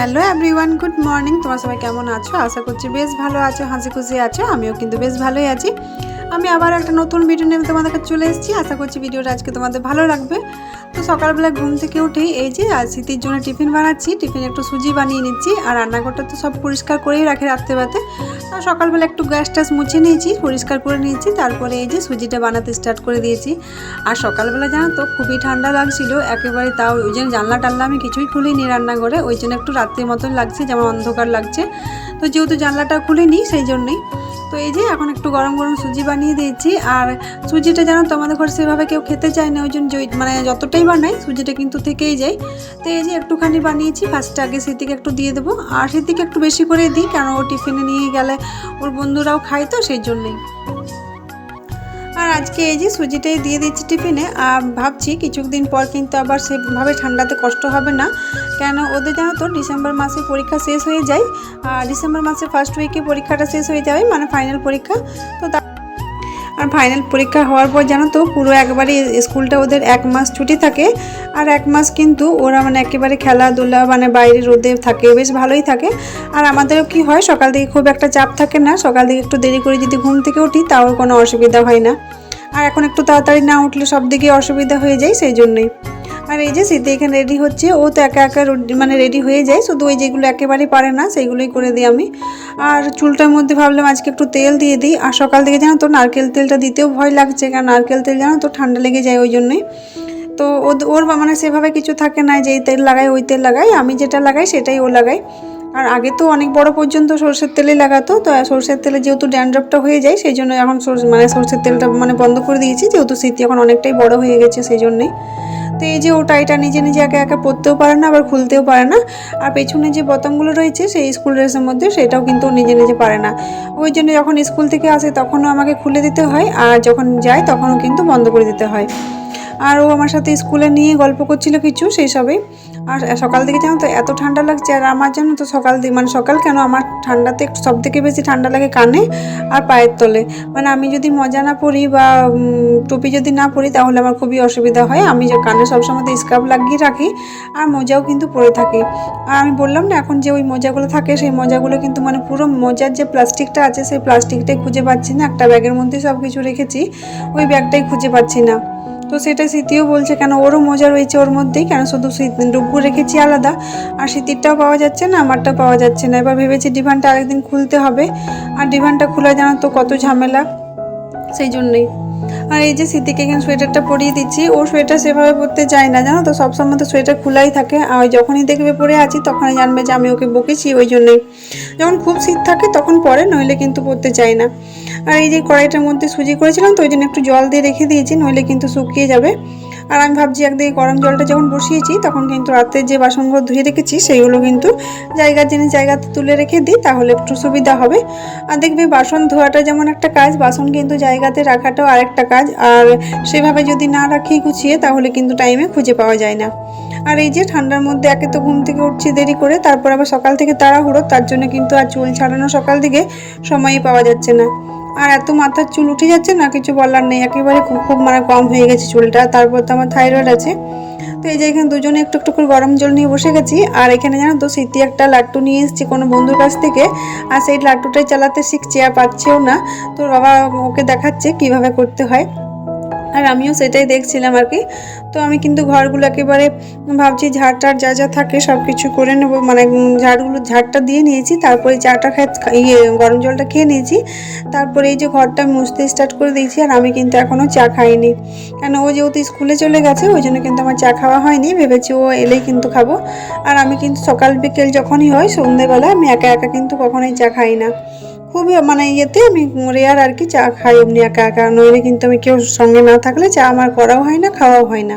Hello everyone, good morning. তোমার সবাই কেমন আছো? আশা করছি বেশ ভালো আছো হাসি খুশি আছো। আমিও কিন্তু বেশ ভালোই আছি। আমি আবার একটা নতুন ভিডিও নিয়ে তোমাদের কাছে চলে এসেছি। আশা করছি ভিডিওটা আজকে তোমাদের ভালো লাগবে। তো সকালবেলা ঘুম থেকে উঠেই এই যে আর শীতের জন্য টিফিন বানাচ্ছি। টিফিন একটু সুজি বানিয়ে নিচ্ছি আর রান্নাঘরটা তো সব পরিষ্কার করেই রাখে রাত্রেবেলাতে। আর সকালবেলা একটু গ্যাস ট্যাস মুছে নিয়েছি, পরিষ্কার করে নিয়েছি। তারপরে এই যে সুজিটা বানাতে স্টার্ট করে দিয়েছি। আর সকালবেলা জানো তো, খুবই ঠান্ডা লাগছিল। একেবারে তাও ওই জন্য জানলা টানলা আমি কিছুই খুলিনি রান্নাঘরে। ওই জন্য একটু রাত্রির মতন লাগছে, যেমন অন্ধকার লাগছে। তো যেহেতু জানলাটা খুলে নিই সেই জন্যই। তো এই যে এখন একটু গরম গরম সুজি বানিয়ে দিয়েছি, আর সুজিটা জানো তোমাদের ঘরে সেভাবে কেউ খেতে চায় না, ওই জন্য মানে যতটাই বানাই, সুজিটা কিন্তু থেকেই যায়। তো এই যে একটুখানি বানিয়েছি ফার্স্টে আগে সেদিকে একটু দিয়ে দেবো, আর সেদিকে একটু বেশি করে দিই কারণ ও টিফিনে নিয়ে গেলে ওর বন্ধুরাও খায় তো, সেই জন্যই। আজকে এই যে সুজিটাই দিয়ে দিচ্ছি টিফিনে, আর ভাবছি কিছুদিন পর কিন্তু আবার সেভাবে ঠান্ডাতে কষ্ট হবে না। কেন ওদের জানো তো, ডিসেম্বর মাসে পরীক্ষা শেষ হয়ে যায়, আর ডিসেম্বর মাসে ফার্স্ট উইকে পরীক্ষাটা শেষ হয়ে যাবে মানে ফাইনাল পরীক্ষা। তো আর ফাইনাল পরীক্ষা হওয়ার পর জানো তো, পুরো একবারে স্কুলটা ওদের এক মাস ছুটি থাকে। আর এক মাস কিন্তু ওরা মানে একেবারে খেলাধুলা মানে বাইরে রোদে থাকে, বেশ ভালোই থাকে। আর আমাদেরও কি হয়, সকাল থেকে খুব একটা চাপ থাকে না। সকাল থেকে একটু দেরি করে যদি ঘুম থেকে উঠি, তাও কোনো অসুবিধা হয় না। আর এখন একটু তাড়াতাড়ি না উঠলে সব দিকে অসুবিধা হয়ে যায়, সেই জন্যই। আর এই যে শীতে এখানে রেডি হচ্ছে, ও তো একা একা মানে রেডি হয়ে যায়, শুধু ওই যেগুলো একেবারেই পারে না, সেইগুলোই করে দিই আমি। আর চুলটার মধ্যে ভাবলাম আজকে একটু তেল দিয়ে দিই, আর সকাল থেকে জানো তো নারকেল তেলটা দিতেও ভয় লাগছে, কারণ নারকেল তেল জানো তো ঠান্ডা লেগে যায় ওই জন্যই তো ওর মানে সেভাবে কিছু থাকে না যে এই তেল লাগাই, ওই তেল লাগাই, আমি যেটা লাগাই সেটাই ও লাগাই। আর আগে তো অনেক বড় পর্যন্ত সর্ষের তেলে লাগাতো, তো সর্ষের তেলে যেহেতু ড্যান্ড্রপটা হয়ে যায়, সেই জন্য এখন মানে সর্ষের তেলটা মানে বন্ধ করে দিয়েছি, যেহেতু স্মৃতি এখন অনেকটাই বড় হয়ে গেছে, সেই জন্যই তো এই যে ওটা, এটা নিজে নিজে একে একে পড়তেও পারে না, আবার খুলতেও পারে না। আর পেছনে যে বোতামগুলো রয়েছে, সেই স্কুল ড্রেসের মধ্যে সেটাও কিন্তু নিজে নিজে পারে না। ওই জন্য যখন স্কুল থেকে আসে, তখনও আমাকে খুলে দিতে হয়, আর যখন যায়, তখনও কিন্তু বন্ধ করে দিতে হয়। আর ও আমার সাথে স্কুলে নিয়ে গল্প করছিল কিছু, সেই সবই। আর সকাল থেকে জানো তো, এত ঠান্ডা লাগছে, আর আমার জানো তো সকাল দিকে মানে সকাল কেন? আমার ঠান্ডাতে সব থেকে বেশি ঠান্ডা লাগে কানে আর পায়ের তলে। মানে আমি যদি মজা না পরি বা টুপি যদি না পরি তাহলে আমার খুবই অসুবিধা হয়। আমি যে কানে সবসময় তো স্কার্ফ লাগিয়ে রাখি, আর মোজাও কিন্তু পরে থাকি। আর আমি বললাম না, এখন যে ওই মোজাগুলো থাকে, সেই মোজাগুলো কিন্তু মানে পুরো মোজার যে প্লাস্টিকটা আছে, সেই প্লাস্টিকটাই খুঁজে পাচ্ছি না। একটা ব্যাগের মধ্যে সব কিছু রেখেছি, ওই ব্যাগটাই খুঁজে পাচ্ছি না। তো সেটা স্মৃতিও বলছে কেন ওরও মজা রয়েছে ওর মধ্যেই, কেন শুধু ডুব্বু রেখেছি আলাদা? আর স্মৃতিরটাও পাওয়া যাচ্ছে না আমারটা পাওয়া যাচ্ছে না। এবার ভেবেছি ডিভানটা আরেকদিন খুলতে হবে। আর ডিভানটা খোলা জানো তো কত ঝামেলা, সেই জন্যই। আর এই যে স্মৃতিকে এখানে সোয়েটারটা পরিয়ে দিচ্ছি, ও সোয়েটার সেভাবে পরতে যায় না, জানো তো? সবসময় তো সোয়েটার খোলাই থাকে। আর যখনই দেখবে পরে আছি, তখনই জানবে যে আমি ওকে বকেছি, ওই জন্যই। যখন খুব শীত থাকে, তখন পরে, নইলে কিন্তু পরতে চায় না। আর এই যে কড়াইটার মধ্যে সুজি করেছিলাম তো ওই জন্য একটু জল দিয়ে রেখে দিয়েছি, নইলে কিন্তু শুকিয়ে যাবে। আর আমি ভাবছি একদিকে গরম জলটা যখন বসিয়েছি তখন কিন্তু রাতের যে বাসনগুলো ধুয়ে রেখেছি সেইগুলো কিন্তু জায়গার জিনিস জায়গাতে তুলে রেখে দিই, তাহলে একটু সুবিধা হবে। আর দেখবি বাসন ধোয়াটা যেমন একটা কাজ, বাসন কিন্তু জায়গাতে রাখাটাও আরেকটা কাজ। আর সেভাবে যদি না রাখি গুছিয়ে তাহলে কিন্তু টাইমে খুঁজে পাওয়া যায় না। আর এই যে ঠান্ডার মধ্যে একে তো ঘুম থেকে উঠছি দেরি করে, তারপর আবার সকাল থেকে তাড়াহুড়ো, তার জন্য কিন্তু আর চুল ছাড়ানো সকাল থেকে সময়ই পাওয়া যাচ্ছে না। আর এত মাথার চুল উঠে যাচ্ছে না, কিছু বলার নেই। একেবারে খুব মানে কম হয়ে গেছে চুলটা, তারপর তো আমার থাইরয়েড আছে। তো এই যে এখানে দুজনে একটু একটু করে গরম জল নিয়ে বসে গেছি, আর এখানে জানো তো স্মৃতি একটা লাট্টু নিয়ে এসেছি কোনো বন্ধুর কাছ থেকে, আর সেই লাট্টুটাই চালাতে শিখছে, আর পাচ্ছেও না। তোর বাবা ওকে দেখাচ্ছে কীভাবে করতে হয়। আর আমিও সেটাই দেখছিলাম আর কি। তো আমি কিন্তু ঘরগুলো একেবারে ভাবছি ঝাড়টার যা যা থাকে সব কিছু করে নেব। মানে ঝাড়গুলো, ঝাড়টা দিয়ে নিয়েছি, তারপরে চাটা খাই ইয়ে গরম জলটা খেয়ে নিয়েছি। তারপরে এই যে ঘরটা মুছতে স্টার্ট করে দিয়েছি আর আমি কিন্তু এখনও চা খাইনি। কেন, ও যেহেতু স্কুলে চলে গেছে, ওই জন্য কিন্তু আমার চা খাওয়া হয়নি। ভেবেছি ও এলেই কিন্তু খাব। আর আমি কিন্তু সকাল বিকেল যখনই হয় সন্ধ্যেবেলা আমি একা একা কিন্তু কখনোই চা খাই না। খুবই মানে ইয়েতে আমি রেয়ার আর কি চা খাই, এমনি একা একা। নইলে কিন্তু আমি কেউ সঙ্গে না থাকলে চা আমার করাও হয় না, খাওয়াও হয় না।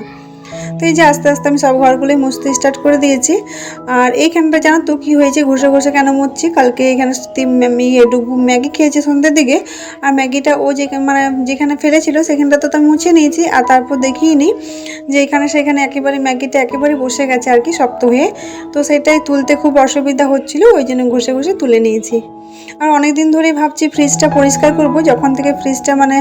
তো এই যে আস্তে আস্তে আমি সব ঘরগুলোই মুছতে স্টার্ট করে দিয়েছি। আর এইখানটা জানো তো কী হয়েছে? ঘষে ঘষে কেন মুছছি? কালকে এখানে ইয়ে ডুবু ম্যাগি খেয়েছে সন্ধ্যের দিকে। আর ম্যাগিটা ও যেখানে মানে যেখানে ফেলেছিল সেখানটা তো তা মুছে নিয়েছি। আর তারপর দেখিনি যে এখানে সেখানে একেবারে ম্যাগিটা একেবারে বসে গেছে আর কি শক্ত হয়ে। তো সেটাই তুলতে খুব অসুবিধা হচ্ছিল, ওই জন্য ঘষে ঘষে তুলে নিয়েছি। আর অনেক দিন ধরেই ভাবছি ফ্রিজটা পরিষ্কার করব। যখন থেকে ফ্রিজটা মানে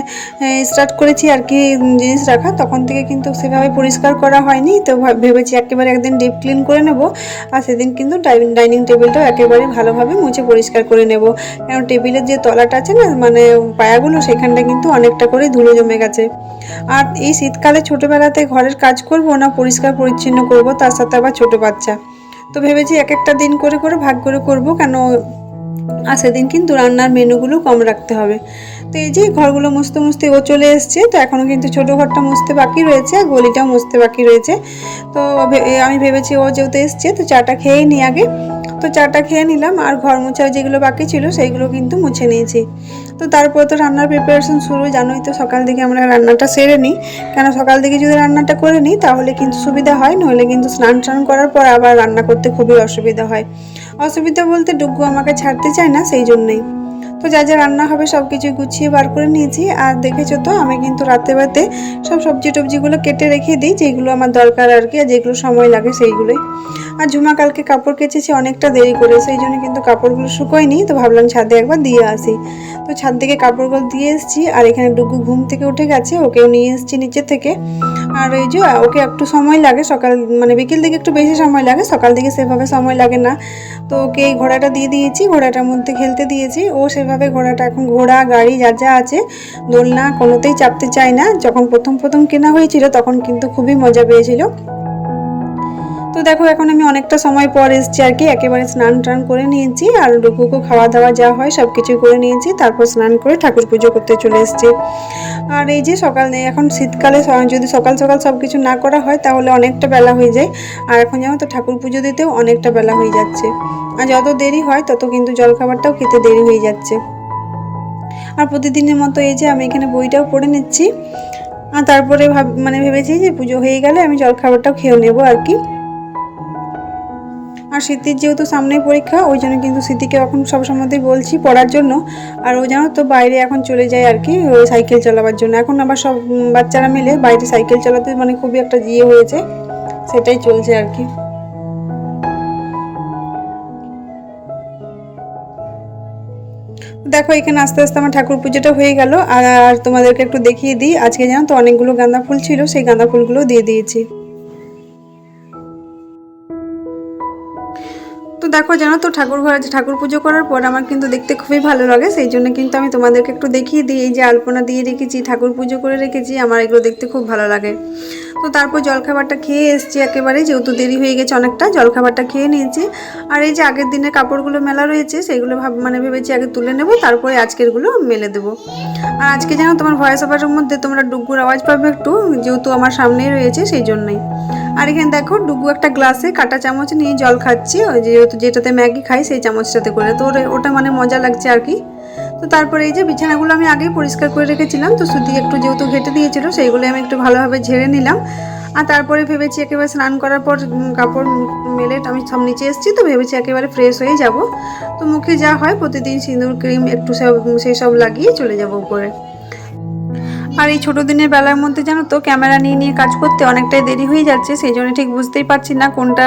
স্টার্ট করেছি আর কি জিনিস রাখা তখন থেকে কিন্তু সেভাবে পরিষ্কার করা করা হয়নি, তো ভাব- ভেবেছি একেবারে একদিন ডিপ ক্লিন করে নেব, আর সেদিন কিন্তু ডাইনিং টেবিলটাও একেবারে ভালোভাবে মুছে পরিষ্কার করে নেব। কারণ টেবিলের যে তলাটা আছে না মানে পায়াগুলো, সেখানটা কিন্তু অনেকটা করে ধুলো জমে গেছে। আর এই শীতকালে ছোটোবেলাতে ঘরের কাজ করব না, পরিষ্কার পরিচ্ছন্ন করব, তার সাথে আবার ছোটো বাচ্চা। তো ভেবেছি এক একটা দিন করে করে ভাগ করে করব, কেন, আর সেদিন কিন্তু রান্নার মেনুগুলো কম রাখতে হবে। তো এই যে ঘরগুলো মুছতে মুছতে ও চলে এসছে, তো এখনও কিন্তু ছোটো ঘরটা মুছতে বাকি রয়েছে আর গলিটাও মুছতে বাকি রয়েছে। তো আমি ভেবেছি ও যেহেতু এসছে, তো চাটা খেয়েই নিই আগে। তো চাটা খেয়ে নিলাম আর ঘর মোছা যেগুলো বাকি ছিল সেইগুলো কিন্তু মুছে নিয়েছি। তো তারপর তো রান্নার প্রিপারেশন শুরু, জানোই তো সকাল দিকে আমরা রান্নাটা সেরে নিই। কেন সকাল দিকে যদি রান্নাটা করে নিই, তাহলে কিন্তু সুবিধা হয়, নইলে কিন্তু স্নান টান করার পর আবার রান্না করতে খুবই অসুবিধা হয়। অসুবিধা বলতে ডুগু আমাকে ছাড়তে চায় না, সেই জন্যই। তো যা যা রান্না হবে সব কিছু গুছিয়ে বার করে নিয়েছি। আর দেখেছ তো, আমি কিন্তু রাতে রাতে সব সবজি টবজিগুলো কেটে রেখে দিই, যেগুলো আমার দরকার আর কি, আর যেগুলো সময় লাগে সেইগুলোই। আর ঝুমা কালকে কাপড় কেচেছি অনেকটা দেরি করে, সেই জন্য কিন্তু কাপড়গুলো শুকোয়নি, তো ভাবলাম ছাদে একবার দিয়ে আসি। তো ছাদ থেকে কাপড়গুলো দিয়ে এসেছি, আর এখানে ডুগু ঘুম থেকে উঠে গেছে, ওকেও নিয়ে এসেছি নিচে থেকে। আর এই যে, ওকে একটু সময় লাগে, সকাল মানে বিকেল দিকে একটু বেশি সময় লাগে, সকাল দিকে সেভাবে সময় লাগে না। তো ওকে এই ঘোড়াটা দিয়ে দিয়েছি, ঘোড়াটার মধ্যে খেলতে দিয়েছি। ও সেভাবে ঘোড়াটা এখন ঘোড়া, গাড়ি, যা যা আছে, দোলনা কোনোতেই চাপতে চায় না। যখন প্রথম প্রথম কেনা হয়েছিল, তখন কিন্তু খুবই মজা পেয়েছিল। তো দেখো, এখন আমি অনেকটা সময় পর এসেছি আর কি। একেবারে স্নান টান করে নিয়েছি আর ডুকুকু খাওয়া দাওয়া যা হয় সব কিছু করে নিয়েছি। তারপর স্নান করে ঠাকুর পুজো করতে চলে এসেছি। আর এই যে সকাল নেই এখন শীতকালে যদি সকাল সকাল সব কিছু না করা হয় তাহলে অনেকটা বেলা হয়ে যায়। আর এখন যেমন তো, ঠাকুর পুজো দিতেও অনেকটা বেলা হয়ে যাচ্ছে। আর যত দেরি হয় তত কিন্তু জলখাবারটাও খেতে দেরি হয়ে যাচ্ছে। আর প্রতিদিনের মতো এই যে আমি এখানে বইটাও পড়ে নিচ্ছি। আর তারপরে ভাব মানে ভেবেছি যে পুজো হয়ে গেলে আমি জলখাবারটাও খেয়ে নেব আর কি। আর স্মৃতির যেহেতু সামনেই পরীক্ষা, ওই জন্য কিন্তু স্মৃতিকে এখন সব সময়তেই বলছি পড়ার জন্য। আর ও জানো তো বাইরে এখন চলে যায় আর কি, ওই সাইকেল চালাবার জন্য। এখন আবার সব বাচ্চারা মিলে বাইরে সাইকেল চালাতে মানে খুবই একটা ইয়ে হয়েছে, সেটাই চলছে আর কি। দেখো, এখানে আস্তে আস্তে আমার ঠাকুর পুজোটা হয়ে গেল। আর তোমাদেরকে একটু দেখিয়ে দিই, আজকে জানো তো অনেকগুলো গাঁদা ফুল ছিল, সেই গাঁদা ফুলগুলো দিয়ে দিয়েছি। দেখো জানো তো, ঠাকুর ঘরে যে ঠাকুর পুজো করার পর আমার কিন্তু দেখতে খুবই ভালো লাগে, সেই জন্য কিন্তু আমি তোমাদেরকে একটু দেখিয়ে দিই, এই যে আলপনা দিয়ে রেখেছি, ঠাকুর পুজো করে রেখেছি, আমার এগুলো দেখতে খুব ভালো লাগে। তো তারপর জলখাবারটা খেয়ে এসেছি একেবারে, যেহেতু দেরি হয়ে গেছে অনেকটা, জলখাবারটা খেয়ে নিয়েছি। আর এই যে আগের দিনের কাপড়গুলো মেলা রয়েছে সেগুলো ভাব মানে ভেবেছি আগে তুলে নেব, তারপরে আজকেরগুলো মেলে দেবো। আর আজকে যেন তোমার ভয়েস ওভারের মধ্যে তোমরা ডুগুর আওয়াজ পাবে একটু, যেহেতু আমার সামনেই রয়েছে, সেই জন্যই। আর এখানে দেখো ডুগু একটা গ্লাসে কাটা চামচ নিয়ে জল খাচ্ছি, ওই যেহেতু যেটাতে ম্যাগি খাই সেই চামচটাতে করে। তো ওটা মানে মজা লাগছে আর কি। তো তারপরে এই যে বিছানাগুলো আমি আগেই পরিষ্কার করে রেখেছিলাম। তো সুতি একটু যেহেতু ঘেটে দিয়েছিল সেইগুলো আমি একটু ভালোভাবে ঝেড়ে নিলাম। আর তারপরে ভেবেছি একেবারে স্নান করার পর কাপড় মেলে আমি সব নিচে এসেছি। তো ভেবেছি একেবারে ফ্রেশ হয়ে যাব। তো মুখে যা হয়, প্রতিদিন সিঁদুর, ক্রিম, একটু সব সেই সব লাগিয়ে চলে যাব উপরে। আর এই ছোটো দিনের বেলার মধ্যে জানো তো, ক্যামেরা নিয়ে নিয়ে কাজ করতে অনেকটাই দেরি হয়ে যাচ্ছে, সেই জন্য ঠিক বুঝতেই পারছি না কোনটা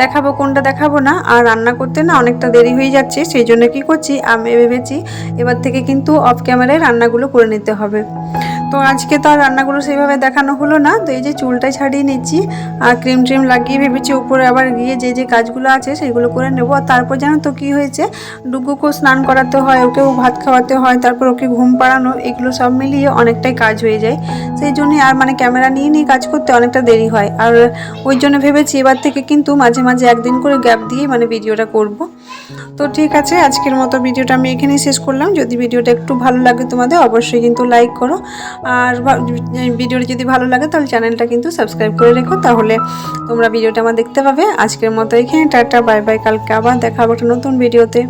দেখাবো কোনটা দেখাবো না, আর রান্না করতে না অনেকটা দেরি হয়ে যাচ্ছে, সেই জন্য কি করছি, আমি ভেবেছি এবার থেকে কিন্তু অফ ক্যামেরায় রান্নাগুলো করে নিতে হবে। তো আজকে তো আর রান্নাগুলো সেইভাবে দেখানো হলো না। তো এই যে চুলটাই ছাড়িয়ে নিচ্ছি, আর ক্রিম ট্রিম লাগিয়ে ভেবেছি উপরে আবার গিয়ে যে যে কাজগুলো আছে সেগুলো করে নেব। আর তারপর জানো তো কী হয়েছে? ডুগুকেও স্নান করাতে হয়, ওকেও ভাত খাওয়াতে হয়, তারপর ওকে ঘুম পাড়ানো, এগুলো সব মিলিয়ে অনেকটাই কাজ হয়ে যায়। সেই জন্যই আর মানে ক্যামেরা নিয়ে নিয়ে কাজ করতে অনেকটা দেরি হয়। আর ওই জন্য ভেবেছি এবার থেকে কিন্তু মাঝে মাঝে একদিন করে গ্যাপ দিয়ে মানে ভিডিওটা করব। তো ঠিক আছে, আজকের মতো ভিডিওটা আমি এখানেই শেষ করলাম। যদি ভিডিওটা একটু ভালো লাগে তোমাদের, অবশ্যই কিন্তু লাইক করো। আর ভিডিওটি যদি ভালো লাগে তাহলে চ্যানেলটা কিন্তু সাবস্ক্রাইব করে রেখো, তাহলে তোমরা ভিডিওটা আমার দেখতে পাবে। আজকের মতো এখানে, টাটা, বাই বাই, কালকে আবার দেখাবো একটা নতুন ভিডিওতে।